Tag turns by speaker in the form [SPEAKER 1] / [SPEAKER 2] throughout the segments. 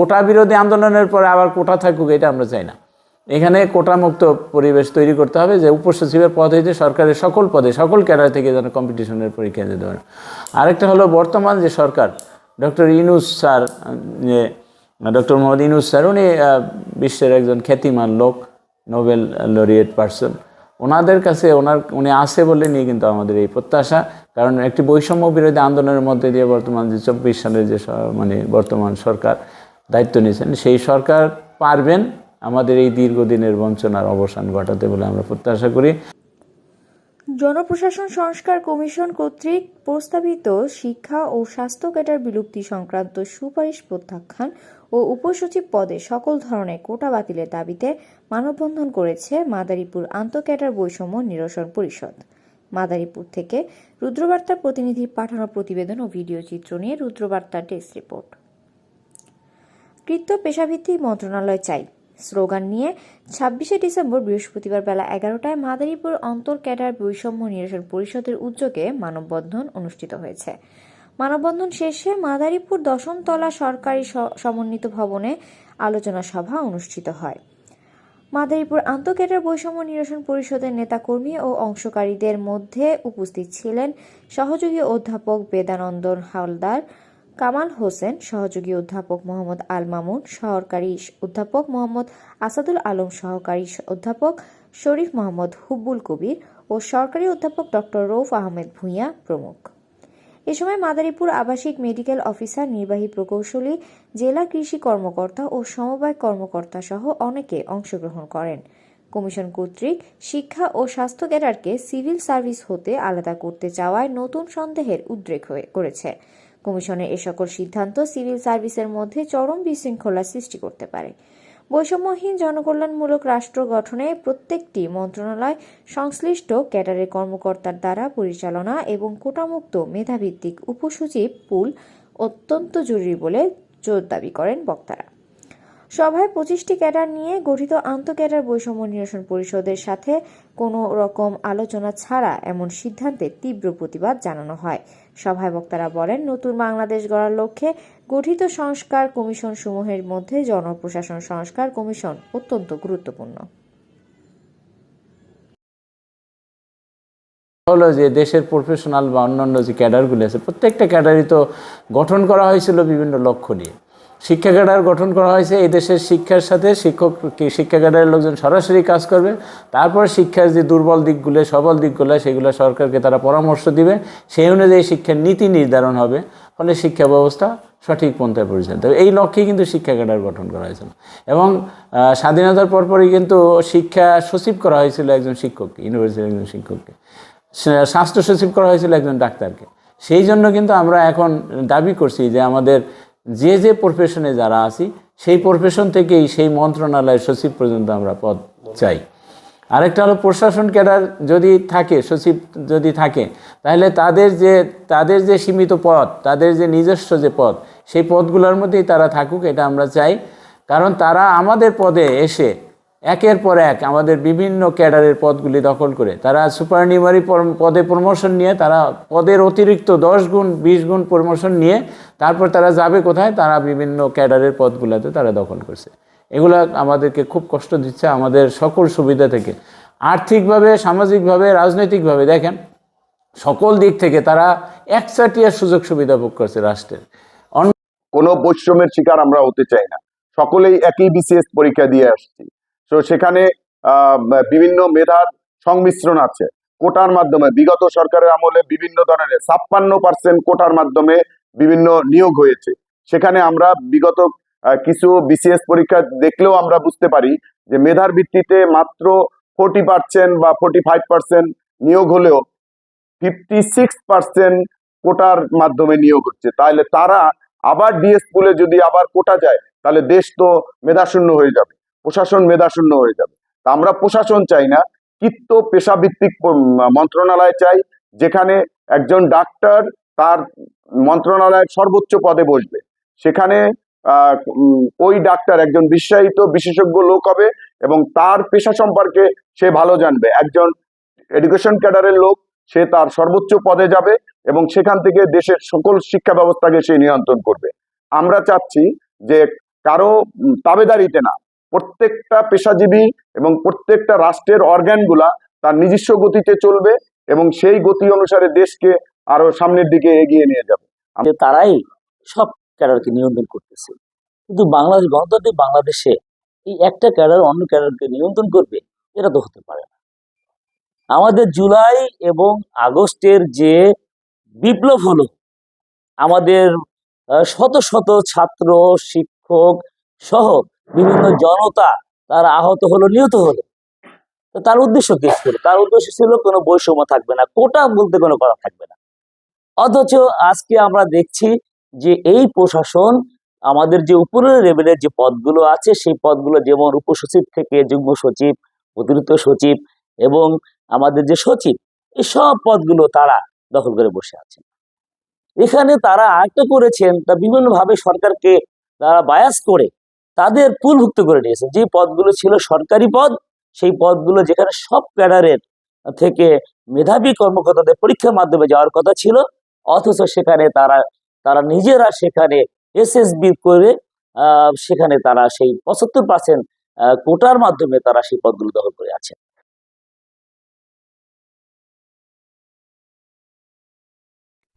[SPEAKER 1] কোটা বিরোধী আন্দোলনের পরে আবার কোটা থাকুক, এটা আমরা চাই না। এখানে কোটা মুক্ত পরিবেশ তৈরি করতে হবে যে উপসচিবের পদ হইতে সরকারের সকল পদে, সকল ক্যাডার থেকে যেন কম্পিটিশনের পরীক্ষা দিতে পারে। আরেকটা হলো বর্তমান যে সরকার, ডক্টর ইনুস স্যার, যে, ডক্টর মোহাম্মদ ইনুস স্যার, উনি বিশ্বের একজন খ্যাতিমান লোক, নোবেল লরিয়েট পার্সন। ওনাদের কাছে ওনার, উনি আছে বলে নিয়ে কিন্তু আমাদের এই প্রত্যাশা। কারণ একটি বৈষম্য বিরোধী আন্দোলনের মধ্যে দিয়ে বর্তমান যে চব্বিশ সালের যে মানে বর্তমান সরকার দায়িত্ব নিয়েছেন। সেই সরকার পারবেন আমাদের এই দীর্ঘদিনের বঞ্চনার অবসান ঘটাতে বলে আমরা প্রত্যাশা করি।
[SPEAKER 2] জনপ্রশাসন সংস্কার কমিশন কর্তৃক প্রস্তাবিত শিক্ষা ও স্বাস্থ্য ক্যাডার বিলুপ্তি সংক্রান্ত সুপারিশ প্রত্যাখ্যান ও উপসচিব পদে সকল ধরনের কোটা বাতিলের দাবিতে মানববন্ধন করেছে মাদারীপুর আন্তঃক্যাডার বৈষম্য নিরসন পরিষদ। মাদারীপুর থেকে রুদ্রবার্তার প্রতিনিধির পাঠানো প্রতিবেদন ও ভিডিও চিত্র নিয়ে রুদ্রবার্তা ডেস্ক রিপোর্ট। কৃত্য পেশাভিত্তিক মন্ত্রণালয় চাই। স্লোগান নিয়ে ছাব্বিশে ডিসেম্বর বৃহস্পতিবার বেলা এগারোটায় মাদারীপুর অন্তর ক্যাডার বৈষম্য নিরসন পরিষদের উদ্যোগে মানববন্ধন অনুষ্ঠিত হয়েছে। মানববন্ধন শেষে মাদারীপুর দশমতলা সরকারি সমন্বিত ভবনে আলোচনা সভা অনুষ্ঠিত হয়। মাদারীপুর আন্তঃক্যাডার বৈষম্য নিরসন পরিষদের নেতাকর্মী ও অংশকারীদের মধ্যে উপস্থিত ছিলেন সহযোগী অধ্যাপক বেদানন্দন হালদার কামাল হোসেন, সহযোগী অধ্যাপক মোহাম্মদ আল মামুন, সহকারী অধ্যাপক মোহাম্মদ আসাদুল আলম, সহকারী অধ্যাপক শরীফ মোহাম্মদ হুব্বুল কবির ও সরকারি অধ্যাপক ডক্টর রৌফ আহমেদ ভূঁইয়া প্রমুখ। এ সময় মাদারীপুর আবাসিক মেডিকেল অফিসার, নির্বাহী প্রকৌশলী, জেলা কৃষি কর্মকর্তা ও সমবায় কর্মকর্তা সহ অনেকে অংশগ্রহণ করেন। কমিশন কর্তৃক শিক্ষা ও স্বাস্থ্য ক্যাডারকে সিভিল সার্ভিস হতে আলাদা করতে চাওয়ায় নতুন সন্দেহের উদ্রেক হয়ে করেছে। কমিশনের এ সকল সিদ্ধান্ত সিভিল সার্ভিসের মধ্যে চরম বিশৃঙ্খলা সৃষ্টি করতে পারে। বৈষম্যহীন জনকল্যাণমূলক রাষ্ট্র গঠনে প্রত্যেকটি মন্ত্রণালয়, সংশ্লিষ্ট ক্যাডারের কর্মকর্তার দ্বারা পরিচালনা এবং কোটামুক্ত মেধাভিত্তিক উপসচিব পুল অত্যন্ত জরুরি বলে জোর দাবি করেন বক্তারা। সভায় পঁচিশটি ক্যাডার নিয়ে গঠিত আন্ত আন্তঃক্যাডার বৈষম্য নিরসন পরিষদের সাথে কোনো রকম আলোচনা ছাড়া এমন সিদ্ধান্তে তীব্র প্রতিবাদ জানানো হয়। সভায় বক্তারা বলেন, নতুন বাংলাদেশ গড়ার লক্ষ্যে গঠিত সংস্কার কমিশন সমূহের মধ্যে জনপ্রশাসন সংস্কার কমিশন অত্যন্ত গুরুত্বপূর্ণ।
[SPEAKER 1] হলো যে দেশের প্রফেশনাল বা অন্যান্য যে ক্যাডারগুলি আছে, প্রত্যেকটা ক্যাডারই তো গঠন করা হয়েছিল বিভিন্ন লক্ষ্য নিয়ে। শিক্ষা ক্যাডার গঠন করা হয়েছে। এই দেশের শিক্ষার সাথে শিক্ষক, শিক্ষা ক্যাডারের লোকজন সরাসরি কাজ করবে। তারপর শিক্ষার যে দুর্বল দিকগুলো, সবল দিকগুলো, সেগুলো সরকারকে তারা পরামর্শ দিবে। সেই অনুযায়ী শিক্ষার নীতি নির্ধারণ হবে। ফলে শিক্ষা ব্যবস্থা সঠিক পন্থায় পরিচালিত হবে। এই লক্ষ্যে কিন্তু শিক্ষা ক্যাডার গঠন করা হয়েছিল। এবং স্বাধীনতার পরপরই কিন্তু শিক্ষা সচিব করা হয়েছিল একজন শিক্ষককে, ইউনিভার্সিটির একজন শিক্ষককে। স্বাস্থ্য সচিব করা হয়েছিল একজন ডাক্তারকে। সেই জন্য কিন্তু আমরা এখন দাবি করছি যে আমাদের যে যে প্রফেশনে যারা আছি, সেই প্রফেশন থেকেই সেই মন্ত্রণালয়ের সচিব পর্যন্ত আমরা পদ চাই। আরেকটা হলো প্রশাসন ক্যাডার যদি থাকে, সচিব যদি থাকে, তাহলে তাদের যে তাদের যে সীমিত পদ, তাদের যে নিজস্ব যে পদ, সেই পদগুলোর মধ্যেই তারা থাকুক, এটা আমরা চাই। কারণ তারা আমাদের পদে এসে একের পর এক আমাদের বিভিন্ন ক্যাডারের পদগুলি দখল করে, তারা সুপারনিমারি পদে প্রমোশন নিয়ে, তারা পদের অতিরিক্ত দশ গুণ, বিশ গুণ প্রমোশন নিয়ে, তারপর তারা যাবে কোথায়? তারা বিভিন্ন ক্যাডারের পদগুলোতে তারা দখল করছে। এগুলো আমাদেরকে খুব কষ্ট দিচ্ছে আমাদের সকল সুবিধা থেকে। আর্থিকভাবে, সামাজিকভাবে, রাজনৈতিকভাবে দেখেন, সকল দিক থেকে তারা একচাটিয়া সুযোগ সুবিধা ভোগ করছে রাষ্ট্রের।
[SPEAKER 3] কোনো বৈষম্যের শিকার আমরা হতে চাই না। সকলেই একই বিসিএস পরীক্ষা দিয়ে আসছি। তো সেখানে বিভিন্ন মেধার সংমিশ্রণ আছে। কোটার মাধ্যমে, বিগত সরকারের আমলে বিভিন্ন ধরনের ছাপ্পান্ন পার্সেন্ট কোটার মাধ্যমে বিভিন্ন নিয়োগ হয়েছে। সেখানে আমরা বিগত কিছু বিসিএস পরীক্ষা দেখলেও আমরা বুঝতে পারি যে মেধার ভিত্তিতে মাত্র ফোর্টি পার্সেন্ট বা ফোর্টি ফাইভ পার্সেন্ট নিয়োগ হলেও ফিফটি সিক্স পার্সেন্ট কোটার মাধ্যমে নিয়োগ হচ্ছে। তাহলে তারা আবার ডিএস পুলে যদি আবার কোটা যায়, তাহলে দেশ তো মেধাশূন্য হয়ে যাবে। প্রশাসন মেধাশূন্য হয়ে যাবে। তা আমরা প্রশাসন চাই না কৃত্য পেশাভিত্তিক মন্ত্রণালয় চাই, যেখানে একজন ডাক্তার তার মন্ত্রণালয়ের সর্বোচ্চ পদে বসবে। সেখানে ওই ডাক্তার একজন বিশ্বায়িত বিশেষজ্ঞ লোক হবে এবং তার পেশা সম্পর্কে সে ভালো জানবে। একজন এডুকেশন ক্যাডারের লোক, সে তার সর্বোচ্চ পদে যাবে এবং সেখান থেকে দেশের সকল শিক্ষা ব্যবস্থাকে সে নিয়ন্ত্রণ করবে। আমরা চাচ্ছি যে কারও তাবেদারিতে না প্রত্যেকটা পেশাজীবী এবং প্রত্যেকটা রাষ্ট্রের অর্গানগুলা তার নিজস্ব গতিতে চলবে এবং সেই গতি অনুসারে দেশকে আরও সামনের দিকে এগিয়ে নিয়ে যাবে।
[SPEAKER 4] তারাই সব ক্যাডারকে নিয়ন্ত্রণ করতেছে। কিন্তু বাংলাদেশ, গণতান্ত্রিক বাংলাদেশে এই একটা ক্যাডার অন্য ক্যাডারকে নিয়ন্ত্রণ করবে, এটা তো হতে পারে না। আমাদের জুলাই এবং আগস্টের যে বিপ্লব হলো, আমাদের শত শত ছাত্র, শিক্ষক সহ বিভিন্ন জনতা তারা আহত হলো, নিহত হলো। তার উদ্দেশ্য কি ছিল? তার উদ্দেশ্য ছিল কোনো বৈষম্য থাকবে না, কোটা বলতে কোনো করা থাকবে না। অথচ আজকে আমরা দেখছি যে এই প্রশাসন, আমাদের যে উপরের লেভেলের যে পদগুলো আছে, সেই পদগুলো যেমন উপসচিব থেকে যুগ্ম সচিব, অতিরিক্ত সচিব এবং আমাদের যে সচিব, এই সব পদগুলো তারা দখল করে বসে আছেন এখানে তারা আরেকটা করেছেন, তা বিভিন্নভাবে সরকারকে তারা বায়াস করে তাদের পুলভুক্ত করে নিয়েছেন যে পদগুলো ছিল সরকারি পদ, সেই পদগুলো যেখানে সব ক্যাডারের থেকে মেধাবী কর্মকর্তাদের পরীক্ষার মাধ্যমে যাওয়ার কথা ছিল, অথচ সেখানে তারা তারা নিজেরা সেখানে এসএসবি করে সেখানে তারা সেই পঁচাত্তর পার্সেন্ট কোটার মাধ্যমে তারা সেই পদগুলো দখল করে আছে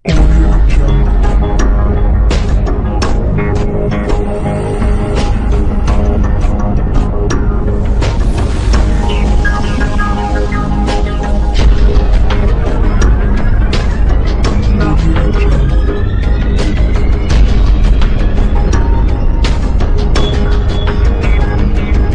[SPEAKER 5] Audio Jungle.